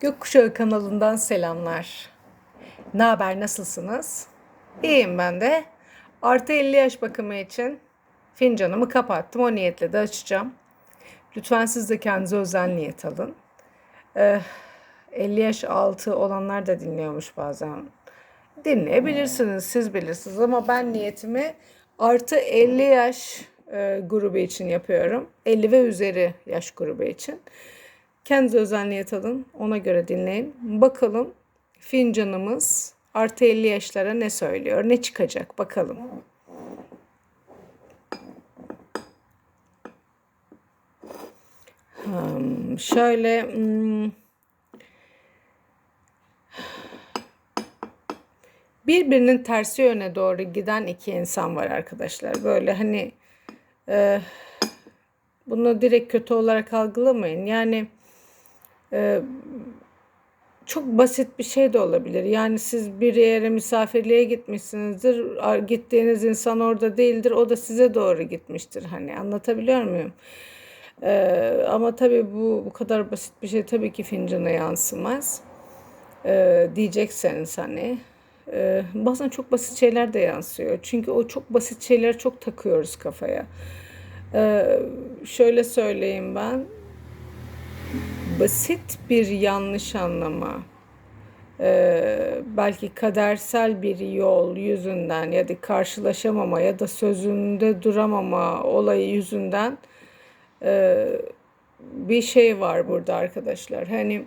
Gökkuşağı kanalından selamlar. Ne haber, nasılsınız? İyiyim ben de. Artı 50 yaş bakımı için fincanımı kapattım. O niyetle de açacağım. Lütfen siz de kendinize özel niyet alın. Ee, 50 yaş altı olanlar da dinliyormuş bazen. Dinleyebilirsiniz, siz bilirsiniz ama ben niyetimi artı 50 yaş e, grubu için yapıyorum. 50 ve üzeri yaş grubu için. Kendinize özel niyet alın. Ona göre dinleyin. Bakalım fincanımız artı 50 yaşlara ne söylüyor? Ne çıkacak? Bakalım. Hmm, şöyle hmm, birbirinin tersi yöne doğru giden iki insan var arkadaşlar. Böyle hani e, bunu direkt kötü olarak algılamayın. Yani e, çok basit bir şey de olabilir. Yani siz bir yere misafirliğe gitmişsinizdir. Gittiğiniz insan orada değildir. O da size doğru gitmiştir. Hani anlatabiliyor muyum? Ee, ama tabii bu bu kadar basit bir şey tabii ki fincana yansımaz. Ee, diyecekseniz hani. Ee, bazen çok basit şeyler de yansıyor. Çünkü o çok basit şeyleri çok takıyoruz kafaya. Ee, şöyle söyleyeyim ben basit bir yanlış anlama, e, belki kadersel bir yol yüzünden ya da karşılaşamama ya da sözünde duramama olayı yüzünden e, bir şey var burada arkadaşlar. Hani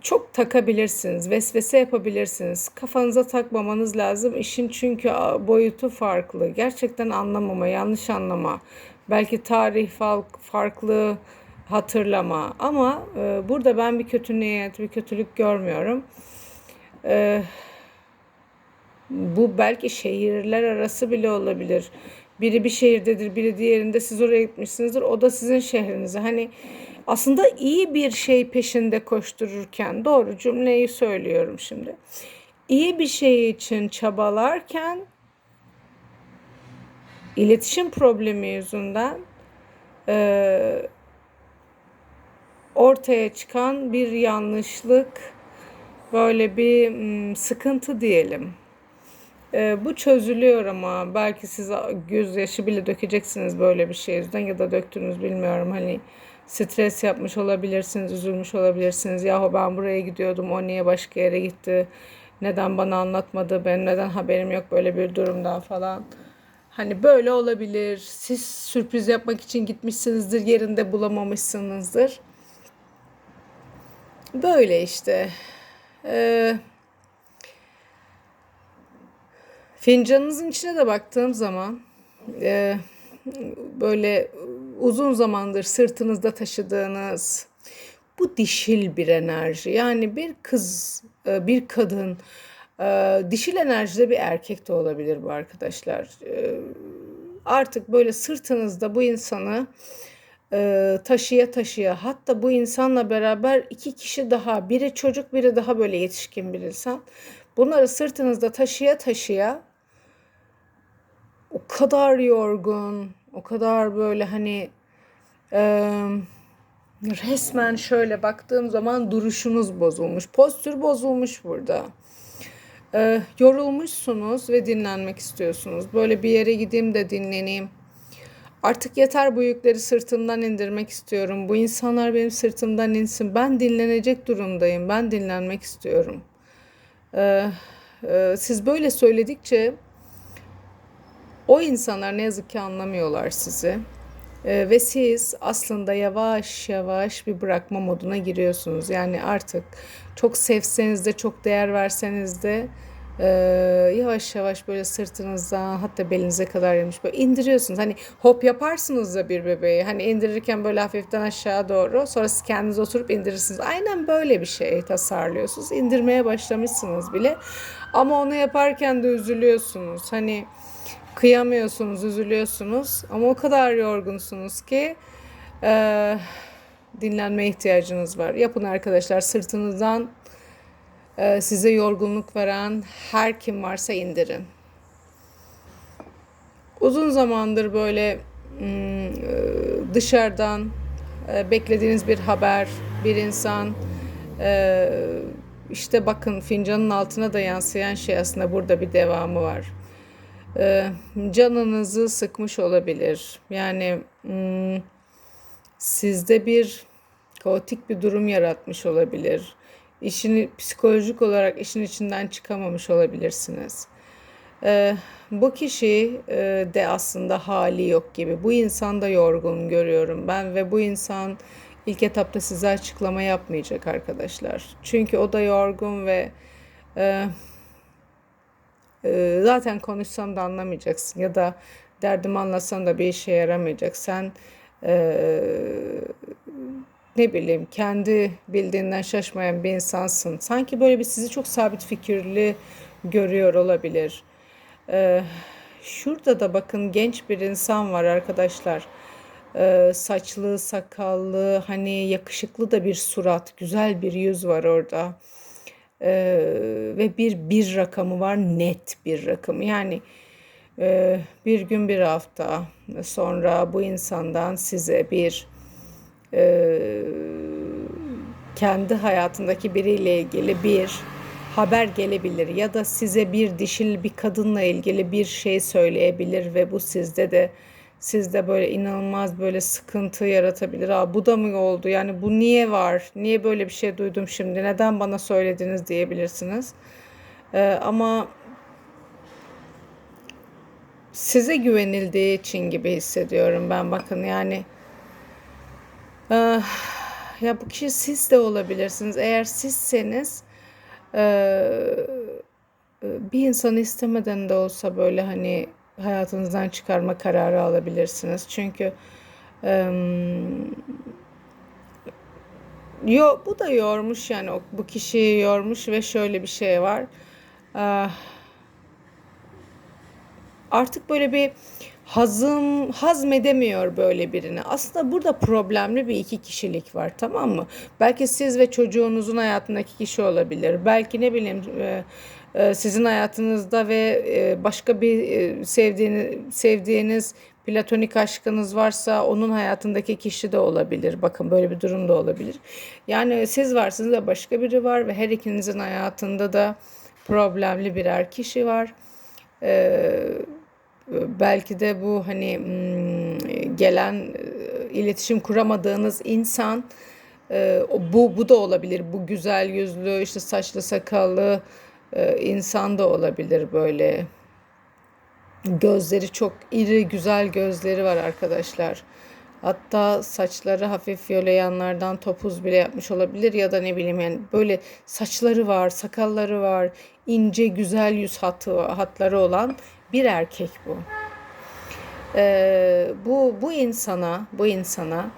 çok takabilirsiniz, vesvese yapabilirsiniz. Kafanıza takmamanız lazım. İşin çünkü boyutu farklı. Gerçekten anlamama, yanlış anlama. Belki tarih farklı, hatırlama. Ama e, burada ben bir kötü niyet, bir kötülük görmüyorum. E, bu belki şehirler arası bile olabilir. Biri bir şehirdedir, biri diğerinde siz oraya gitmişsinizdir. O da sizin şehrinize. Hani aslında iyi bir şey peşinde koştururken doğru cümleyi söylüyorum şimdi. İyi bir şey için çabalarken iletişim problemi yüzünden e, ortaya çıkan bir yanlışlık, böyle bir sıkıntı diyelim. E, bu çözülüyor ama belki siz gözyaşı bile dökeceksiniz böyle bir şey yüzünden ya da döktünüz bilmiyorum hani stres yapmış olabilirsiniz, üzülmüş olabilirsiniz. Yahu ben buraya gidiyordum, o niye başka yere gitti? Neden bana anlatmadı? Ben neden haberim yok böyle bir durumdan falan. Hani böyle olabilir. Siz sürpriz yapmak için gitmişsinizdir, yerinde bulamamışsınızdır. Böyle işte. Ee, fincanınızın içine de baktığım zaman e, böyle uzun zamandır sırtınızda taşıdığınız bu dişil bir enerji. Yani bir kız, e, bir kadın, e, dişil enerjide bir erkek de olabilir bu arkadaşlar. E, artık böyle sırtınızda bu insanı e, taşıya taşıya hatta bu insanla beraber iki kişi daha biri çocuk biri daha böyle yetişkin bir insan. Bunları sırtınızda taşıya taşıya o kadar yorgun o kadar böyle hani e, resmen şöyle baktığım zaman duruşunuz bozulmuş postür bozulmuş burada. E, yorulmuşsunuz ve dinlenmek istiyorsunuz. Böyle bir yere gideyim de dinleneyim Artık yeter bu yükleri sırtımdan indirmek istiyorum. Bu insanlar benim sırtımdan insin. Ben dinlenecek durumdayım. Ben dinlenmek istiyorum. Ee, e, siz böyle söyledikçe o insanlar ne yazık ki anlamıyorlar sizi. Ee, ve siz aslında yavaş yavaş bir bırakma moduna giriyorsunuz. Yani artık çok sevseniz de çok değer verseniz de ee, yavaş yavaş böyle sırtınızdan hatta belinize kadar yemiş böyle indiriyorsunuz. Hani hop yaparsınız da bir bebeği. Hani indirirken böyle hafiften aşağı doğru sonra siz kendiniz oturup indirirsiniz. Aynen böyle bir şey tasarlıyorsunuz. İndirmeye başlamışsınız bile. Ama onu yaparken de üzülüyorsunuz. Hani kıyamıyorsunuz, üzülüyorsunuz. Ama o kadar yorgunsunuz ki e, dinlenmeye ihtiyacınız var. Yapın arkadaşlar sırtınızdan size yorgunluk veren her kim varsa indirin. Uzun zamandır böyle hmm, e, dışarıdan e, beklediğiniz bir haber, bir insan e, işte bakın fincanın altına da yansıyan şey aslında burada bir devamı var. Canınızı sıkmış olabilir. Yani hmm, sizde bir kaotik bir durum yaratmış olabilir. İşini psikolojik olarak işin içinden çıkamamış olabilirsiniz. Ee, bu kişi e, de aslında hali yok gibi. Bu insan da yorgun görüyorum ben ve bu insan ilk etapta size açıklama yapmayacak arkadaşlar. Çünkü o da yorgun ve e, e, zaten konuşsam da anlamayacaksın ya da derdimi anlatsam da bir işe yaramayacak. Sen e, ne bileyim kendi bildiğinden şaşmayan bir insansın. Sanki böyle bir sizi çok sabit fikirli görüyor olabilir. Ee, şurada da bakın genç bir insan var arkadaşlar. Ee, saçlı, sakallı, hani yakışıklı da bir surat, güzel bir yüz var orada. Ee, ve bir bir rakamı var, net bir rakamı. Yani e, bir gün bir hafta sonra bu insandan size bir e, kendi hayatındaki biriyle ilgili bir haber gelebilir ya da size bir dişil bir kadınla ilgili bir şey söyleyebilir ve bu sizde de sizde böyle inanılmaz böyle sıkıntı yaratabilir. Aa, bu da mı oldu? Yani bu niye var? Niye böyle bir şey duydum şimdi? Neden bana söylediniz diyebilirsiniz. Ee, ama size güvenildiği için gibi hissediyorum ben bakın yani ee, ya bu kişi siz de olabilirsiniz. Eğer sizseniz e, e, bir insanı istemeden de olsa böyle hani hayatınızdan çıkarma kararı alabilirsiniz. Çünkü yo bu da yormuş yani bu kişiyi yormuş ve şöyle bir şey var. Ee, artık böyle bir hazım hazmedemiyor böyle birini. Aslında burada problemli bir iki kişilik var tamam mı? Belki siz ve çocuğunuzun hayatındaki kişi olabilir. Belki ne bileyim e, e, sizin hayatınızda ve e, başka bir sevdiğiniz, sevdiğiniz platonik aşkınız varsa onun hayatındaki kişi de olabilir. Bakın böyle bir durum da olabilir. Yani siz varsınız ve başka biri var ve her ikinizin hayatında da problemli birer kişi var. Eee belki de bu hani hmm, gelen e, iletişim kuramadığınız insan e, bu bu da olabilir. Bu güzel yüzlü işte saçlı sakallı e, insan da olabilir böyle. Gözleri çok iri güzel gözleri var arkadaşlar. Hatta saçları hafif yanlardan topuz bile yapmış olabilir ya da ne bileyim yani böyle saçları var, sakalları var, ince güzel yüz hatı, hatları olan bir erkek bu. Ee, bu bu insana, bu insana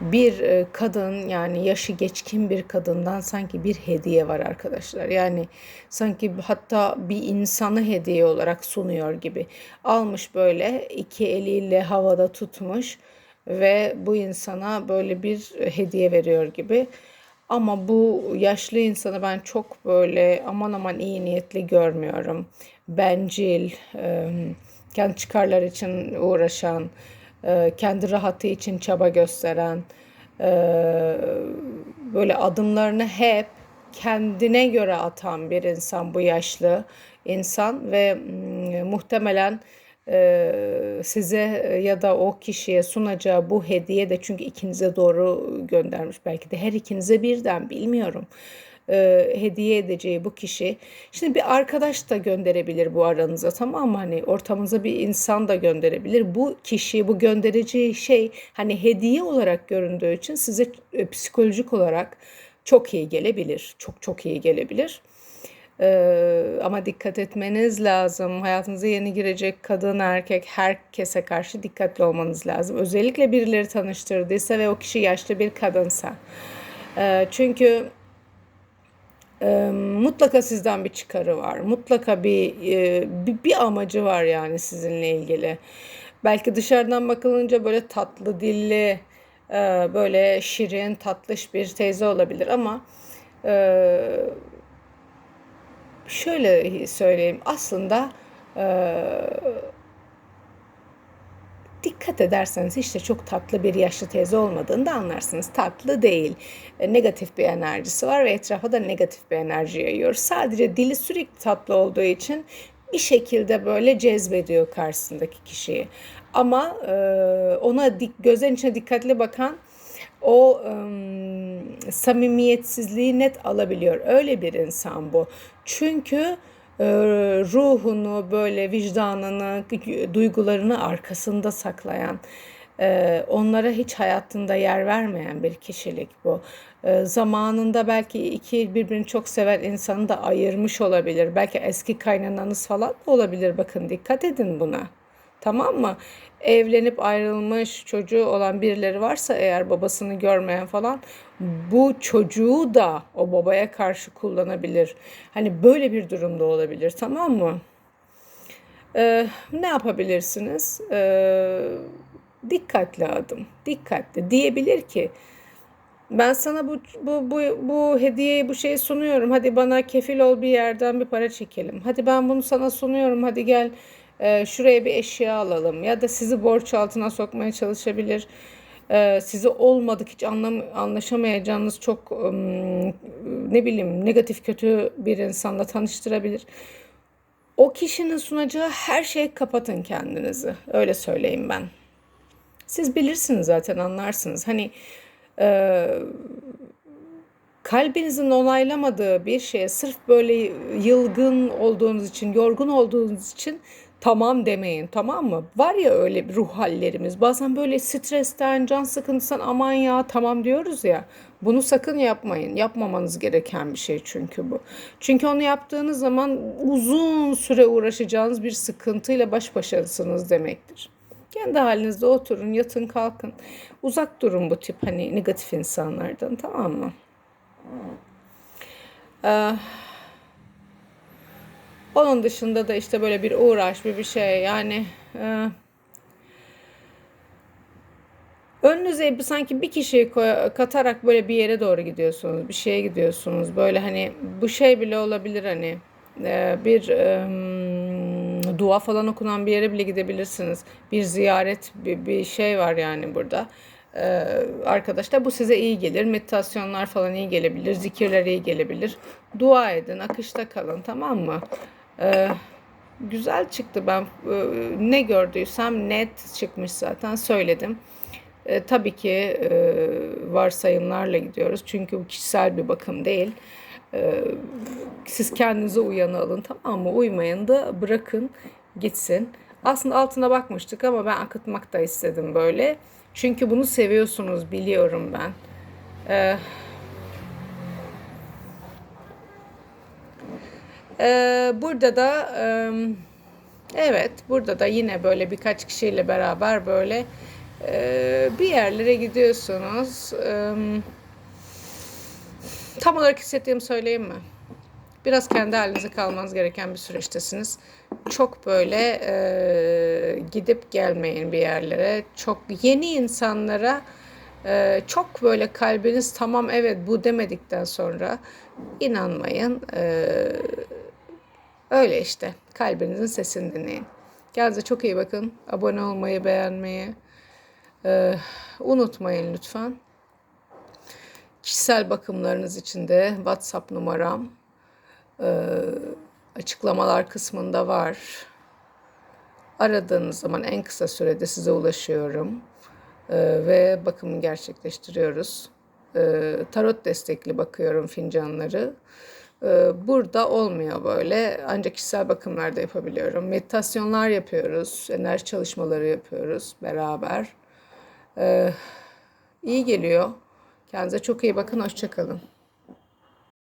bir e, kadın yani yaşı geçkin bir kadından sanki bir hediye var arkadaşlar. Yani sanki hatta bir insanı hediye olarak sunuyor gibi. Almış böyle iki eliyle havada tutmuş ve bu insana böyle bir hediye veriyor gibi. Ama bu yaşlı insanı ben çok böyle aman aman iyi niyetli görmüyorum. Bencil, kendi çıkarlar için uğraşan, kendi rahatı için çaba gösteren, böyle adımlarını hep kendine göre atan bir insan bu yaşlı insan ve muhtemelen size ya da o kişiye sunacağı bu hediye de çünkü ikinize doğru göndermiş. Belki de her ikinize birden bilmiyorum hediye edeceği bu kişi. Şimdi bir arkadaş da gönderebilir bu aranıza tamam mı? Hani ortamınıza bir insan da gönderebilir. Bu kişi bu göndereceği şey hani hediye olarak göründüğü için size psikolojik olarak çok iyi gelebilir. Çok çok iyi gelebilir. Ee, ama dikkat etmeniz lazım. Hayatınıza yeni girecek kadın, erkek, herkese karşı dikkatli olmanız lazım. Özellikle birileri tanıştırdıysa ve o kişi yaşlı bir kadınsa. Ee, çünkü e, mutlaka sizden bir çıkarı var. Mutlaka bir, e, bir, bir amacı var yani sizinle ilgili. Belki dışarıdan bakılınca böyle tatlı dilli, e, böyle şirin, tatlış bir teyze olabilir ama... E, şöyle söyleyeyim aslında e, dikkat ederseniz işte çok tatlı bir yaşlı teyze olmadığını da anlarsınız. Tatlı değil. E, negatif bir enerjisi var ve etrafa da negatif bir enerji yayıyor. Sadece dili sürekli tatlı olduğu için bir şekilde böyle cezbediyor karşısındaki kişiyi. Ama e, ona dik, gözlerin içine dikkatli bakan o ım, samimiyetsizliği net alabiliyor. Öyle bir insan bu. Çünkü e, ruhunu böyle vicdanını, duygularını arkasında saklayan, e, onlara hiç hayatında yer vermeyen bir kişilik bu. E, zamanında belki iki birbirini çok seven insanı da ayırmış olabilir. Belki eski kaynananız falan da olabilir. Bakın dikkat edin buna. Tamam mı? Evlenip ayrılmış çocuğu olan birileri varsa eğer babasını görmeyen falan bu çocuğu da o babaya karşı kullanabilir. Hani böyle bir durumda olabilir tamam mı? Ee, ne yapabilirsiniz? Ee, dikkatli adım, dikkatli diyebilir ki ben sana bu, bu, bu, bu hediyeyi, bu şeyi sunuyorum. Hadi bana kefil ol bir yerden bir para çekelim. Hadi ben bunu sana sunuyorum. Hadi gel e, şuraya bir eşya alalım. Ya da sizi borç altına sokmaya çalışabilir. E, sizi olmadık hiç anlam anlaşamayacağınız çok um, ne bileyim negatif kötü bir insanla tanıştırabilir. O kişinin sunacağı her şeyi kapatın kendinizi. Öyle söyleyeyim ben. Siz bilirsiniz zaten anlarsınız. Hani e, kalbinizin onaylamadığı bir şeye sırf böyle yılgın olduğunuz için, yorgun olduğunuz için tamam demeyin tamam mı? Var ya öyle bir ruh hallerimiz. Bazen böyle stresten, can sıkıntısından aman ya tamam diyoruz ya. Bunu sakın yapmayın. Yapmamanız gereken bir şey çünkü bu. Çünkü onu yaptığınız zaman uzun süre uğraşacağınız bir sıkıntıyla baş başasınız demektir. Kendi halinizde oturun, yatın, kalkın. Uzak durun bu tip hani negatif insanlardan tamam mı? Ee, onun dışında da işte böyle bir uğraş, bir bir şey yani e, önünüze sanki bir kişiyi katarak böyle bir yere doğru gidiyorsunuz, bir şeye gidiyorsunuz. Böyle hani bu şey bile olabilir hani e, bir dua falan okunan bir yere bile gidebilirsiniz. Bir ziyaret, bir, bir şey var yani burada. Ee, arkadaşlar bu size iyi gelir. Meditasyonlar falan iyi gelebilir. Zikirler iyi gelebilir. Dua edin. Akışta kalın tamam mı? Ee, güzel çıktı. Ben e, ne gördüysem net çıkmış zaten söyledim. E, tabii ki e, varsayımlarla gidiyoruz. Çünkü bu kişisel bir bakım değil. E, siz kendinize uyanı alın tamam mı? Uymayın da bırakın gitsin. Aslında altına bakmıştık ama ben akıtmak da istedim böyle. Çünkü bunu seviyorsunuz biliyorum ben. Ee, e, burada da e, evet burada da yine böyle birkaç kişiyle beraber böyle e, bir yerlere gidiyorsunuz. E, tam olarak hissettiğimi söyleyeyim mi? Biraz kendi halinize kalmanız gereken bir süreçtesiniz. Çok böyle e, gidip gelmeyin bir yerlere. Çok yeni insanlara e, çok böyle kalbiniz tamam evet bu demedikten sonra inanmayın. E, öyle işte kalbinizin sesini dinleyin. Kendinize çok iyi bakın. Abone olmayı, beğenmeyi e, unutmayın lütfen. Kişisel bakımlarınız için de WhatsApp numaram e, açıklamalar kısmında var. Aradığınız zaman en kısa sürede size ulaşıyorum e, ve bakımı gerçekleştiriyoruz. E, tarot destekli bakıyorum fincanları. Burada olmuyor böyle. Ancak kişisel bakımlar da yapabiliyorum. Meditasyonlar yapıyoruz. Enerji çalışmaları yapıyoruz beraber. E, iyi geliyor. Kendinize çok iyi bakın. Hoşçakalın.